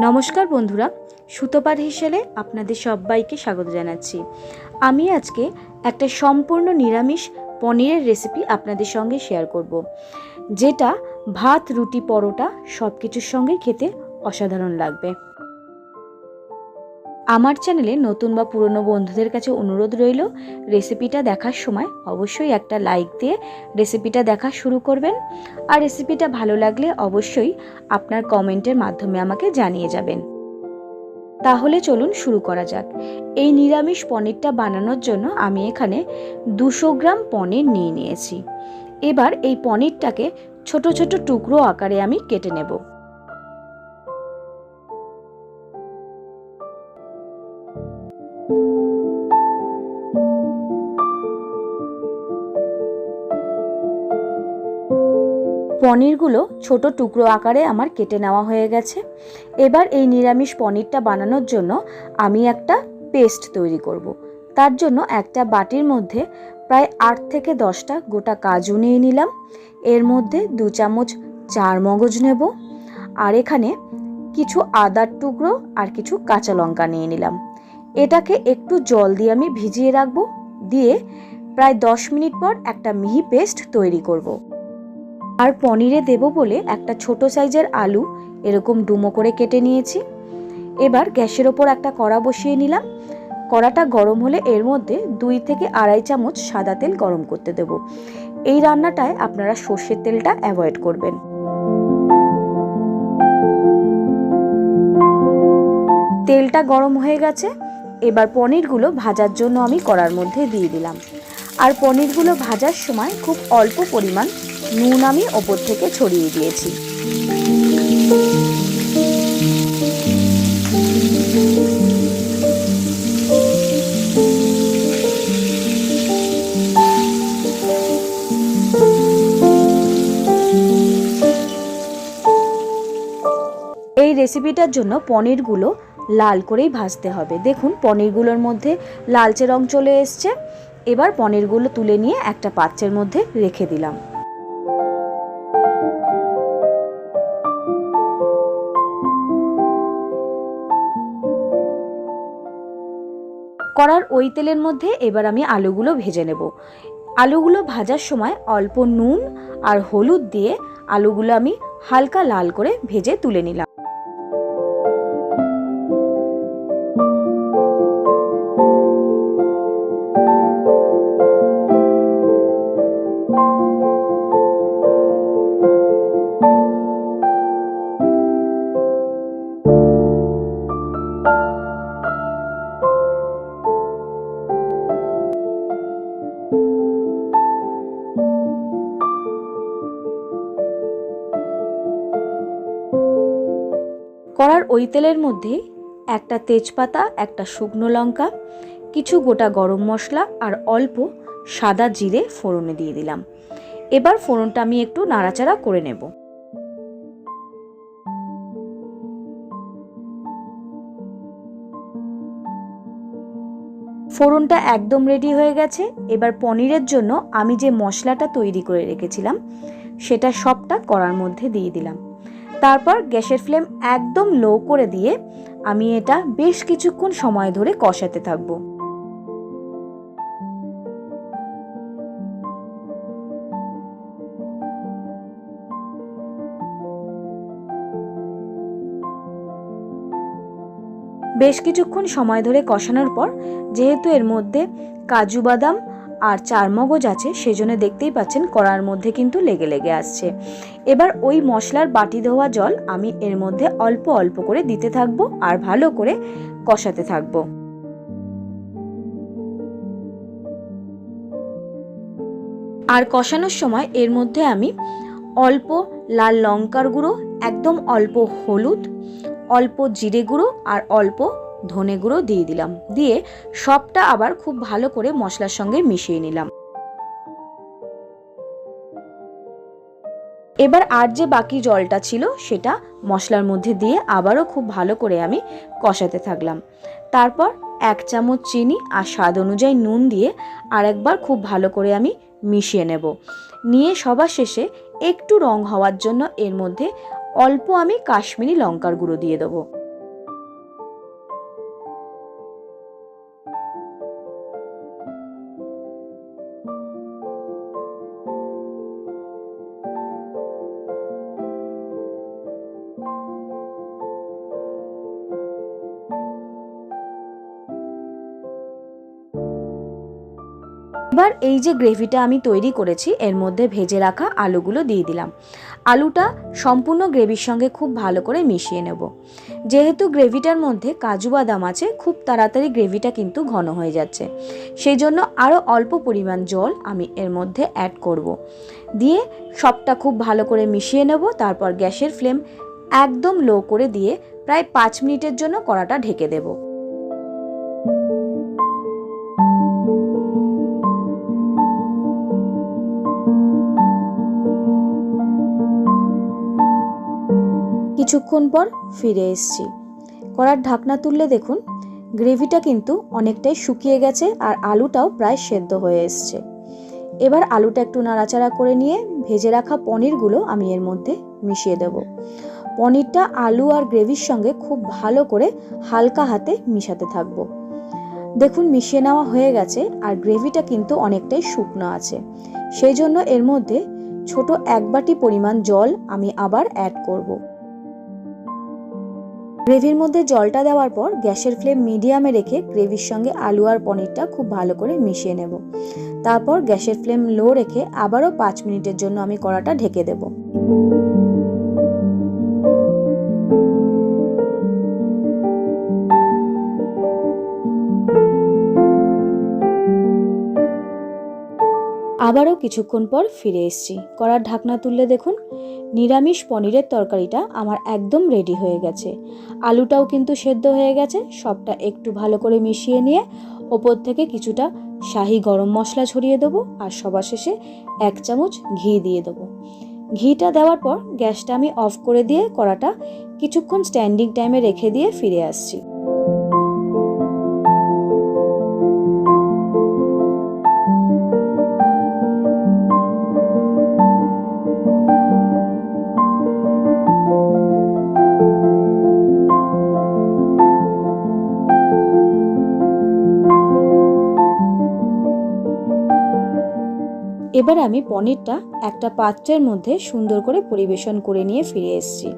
নমস্কার বন্ধুরা সুতোপার হিসেলে আপনাদের সবাইকে স্বাগত জানাচ্ছি আমি আজকে একটা সম্পূর্ণ নিরামিষ পনিরের রেসিপি আপনাদের সঙ্গে শেয়ার করব। যেটা ভাত, রুটি, পরোটা সব কিছুর সঙ্গে খেতে অসাধারণ লাগবে আমার চ্যানেলে নতুন বা পুরনো বন্ধুদের কাছে অনুরোধ রইল রেসিপিটা দেখার সময় অবশ্যই একটা লাইক দিয়ে রেসিপিটা দেখা শুরু করবেন। আর রেসিপিটা ভালো লাগলে অবশ্যই আপনার কমেন্টের মাধ্যমে আমাকে জানিয়ে যাবেন। তাহলে চলুন শুরু করা যাক। এই নিরামিষ পনিরটা বানানোর জন্য আমি এখানে দুশো গ্রাম পনির নিয়ে নিয়েছি। এবার এই পনিরটাকে ছোট ছোট টুকরো আকারে আমি কেটে নেব। পনিরগুলো ছোট টুকরো আকারে আমার কেটে নেওয়া হয়ে গেছে। এবার এই নিরামিষ পনিরটা বানানোর জন্য আমি একটা পেস্ট তৈরি করব। তার জন্য একটা বাটির মধ্যে প্রায় আট থেকে দশটা গোটা কাজু নিয়ে নিলাম। এর মধ্যে দু চামচ চার মগজ নেব। আর এখানে কিছু আদার টুকরো আর কিছু কাঁচা লঙ্কা নিয়ে নিলাম। এটাকে একটু জল দিয়ে আমি ভিজিয়ে রাখব। দিয়ে প্রায় দশ মিনিট পর একটা মিহি পেস্ট তৈরি করব। আর পনিরে দেব বলে একটা ছোট সাইজের আলু এরকম ডুমো করে কেটে নিয়েছি। এবার গ্যাসের ওপর একটা কড়া বসিয়ে নিলাম। কড়াটা গরম হলে এর মধ্যে দুই থেকে আড়াই চামচ সাদা তেল গরম করতে দেব। এই রান্নাটায় আপনারা সর্ষের তেলটা অ্যাভয়েড করবেন। তেলটা গরম হয়ে গেছে। এবার পনিরগুলো ভাজার জন্য আমি কড়ার মধ্যে দিয়ে দিলাম। আর পনিরগুলো ভাজার সময় খুব অল্প পরিমাণ নুন আমি ওপর থেকে ছড়িয়ে দিয়েছি। এই রেসিপিটার জন্য পনিরগুলো লাল করেই ভাজতে হবে। দেখুন, পনিরগুলোর মধ্যে লালচে রং চলে এসছে। এবার পনিরগুলো তুলে নিয়ে একটা পাত্রের মধ্যে রেখে দিলাম। কড়ার ওই তেলের মধ্যে এবার আমি আলুগুলো ভেজে নেব। আলুগুলো ভাজার সময় অল্প নুন আর হলুদ দিয়ে আলুগুলো আমি হালকা লাল করে ভেজে তুলে নিলাম। কড়ার ওই তেলের মধ্যে একটা তেজপাতা, একটা শুকনো লঙ্কা, কিছু গোটা গরম মশলা আর অল্প সাদা জিরে ফোড়নে দিয়ে দিলাম। এবার ফোড়নটা আমি একটু নাড়াচাড়া করে নেব। ফোড়নটা একদম রেডি হয়ে গেছে। এবার পনিরের জন্য আমি যে মশলাটা তৈরি করে রেখেছিলাম, সেটা সবটা কড়ার মধ্যে দিয়ে দিলাম। তারপর গ্যাসের ফ্লেম একদম লো করে দিয়ে আমি এটা বেশ কিছুক্ষণ সময় ধরে কষাতে থাকব। বেশ কিছুক্ষণ সময় ধরে কষানোর পর, যেহেতু এর মধ্যে কাজু বাদাম আর চারমগজ আছে, সেজন্য দেখতেই পাচ্ছেন কড়ার মধ্যে কিন্তু লেগে লেগে আসছে। এবার ওই মশলার বাটি ধোয়া জল আমি এর মধ্যে অল্প অল্প করে দিতে থাকব আর ভালো করে কষাতে থাকব। আর কষানোর সময় এর মধ্যে আমি অল্প লাল লঙ্কার গুঁড়ো, একদম অল্প হলুদ, অল্প জিরে গুঁড়ো আর অল্প ধনে গুঁড়ো দিয়ে দিলাম। দিয়ে সবটা আবার খুব ভালো করে মশলার সঙ্গে মিশিয়ে নিলাম। এবার আর যে বাকি জলটা ছিল সেটা মশলার মধ্যে দিয়ে আবারও খুব ভালো করে আমি কষাতে থাকলাম। তারপর এক চামচ চিনি আর স্বাদ অনুযায়ী নুন দিয়ে আরেকবার খুব ভালো করে আমি মিশিয়ে নেব। নিয়ে সবার শেষে একটু রং হওয়ার জন্য এর মধ্যে অল্প আমি কাশ্মীরি লঙ্কার গুঁড়ো দিয়ে দেবো। এবার এই যে গ্রেভিটা আমি তৈরি করেছি, এর মধ্যে ভেজে রাখা আলুগুলো দিয়ে দিলাম। আলুটা সম্পূর্ণ গ্রেভির সঙ্গে খুব ভালো করে মিশিয়ে নেব। যেহেতু গ্রেভিটার মধ্যে কাজু বাদাম আছে, খুব তাড়াতাড়ি গ্রেভিটা কিন্তু ঘন হয়ে যাচ্ছে। সেই জন্য আরও অল্প পরিমাণ জল আমি এর মধ্যে অ্যাড করব। দিয়ে সবটা খুব ভালো করে মিশিয়ে নেব, তারপর গ্যাসের ফ্লেম একদম লো করে দিয়ে প্রায় পাঁচ মিনিটের জন্য কড়াটা ঢেকে দেবো। কিছুক্ষণ পর ফিরে এসছি। কড়ার ঢাকনা তুললে দেখুন, গ্রেভিটা কিন্তু অনেকটাই শুকিয়ে গেছে আর আলুটাও প্রায় সেদ্ধ হয়ে এসছে। এবার আলুটা একটু নাড়াচাড়া করে নিয়ে ভেজে রাখা পনিরগুলো আমি এর মধ্যে মিশিয়ে দেব। পনিরটা আলু আর গ্রেভির সঙ্গে খুব ভালো করে হালকা হাতে মিশাতে থাকব। দেখুন, মিশিয়ে নেওয়া হয়ে গেছে আর গ্রেভিটা কিন্তু অনেকটাই শুকনো আছে। সেই জন্য এর মধ্যে ছোট এক বাটি পরিমাণ জল আমি আবার অ্যাড করব। গ্রেভির মধ্যে জলটা দেওয়ার পর গ্যাসের ফ্লেম মিডিয়ামে রেখে গ্রেভির সঙ্গে আলু আর পনিরটা খুব ভালো করে মিশিয়ে নেব। তারপর গ্যাসের ফ্লেম লো রেখে আবারও পাঁচ মিনিটের জন্য আমি কড়াটা ঢেকে দেব। আবারও কিছুক্ষণ পর ফিরে এসেছি। কড়ার ঢাকনা তুললে দেখুন, নিরামিষ পনিরের তরকারিটা আমার একদম রেডি হয়ে গেছে। আলুটাও কিন্তু সেদ্ধ হয়ে গেছে, সবটা একটু ভালো করে মিশিয়ে নিয়ে ওপর থেকে কিছুটা শাহি গরম মশলা ছড়িয়ে দেবো আর সবার শেষে এক চামচ ঘি দিয়ে দেবো। ঘিটা দেওয়ার পর গ্যাসটা আমি অফ করে দিয়ে কড়াটা কিছুক্ষণ স্ট্যান্ডিং টাইমে রেখে দিয়ে ফিরে আসছি। এবার আমি পনিরটা একটা পাত্রের মধ্যে সুন্দর করে পরিবেশন করে নিয়ে ফিরে এসেছি।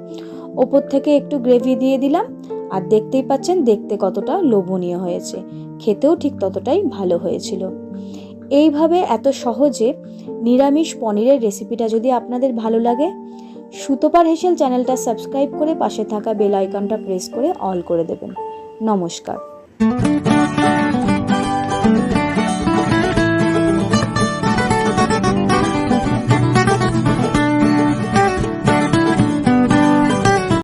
ওপর থেকে একটু গ্রেভি দিয়ে দিলাম, আর দেখতেই পাচ্ছেন দেখতে কতটা লোভনীয় হয়েছে। খেতেও ঠিক ততটাই ভালো হয়েছিল। এইভাবে এত সহজে নিরামিষ পনিরের রেসিপিটা যদি আপনাদের ভালো লাগে, সুতোপার হেসেল চ্যানেলটা সাবস্ক্রাইব করে পাশে থাকা বেল আইকনটা প্রেস করে অল করে দেবেন। নমস্কার।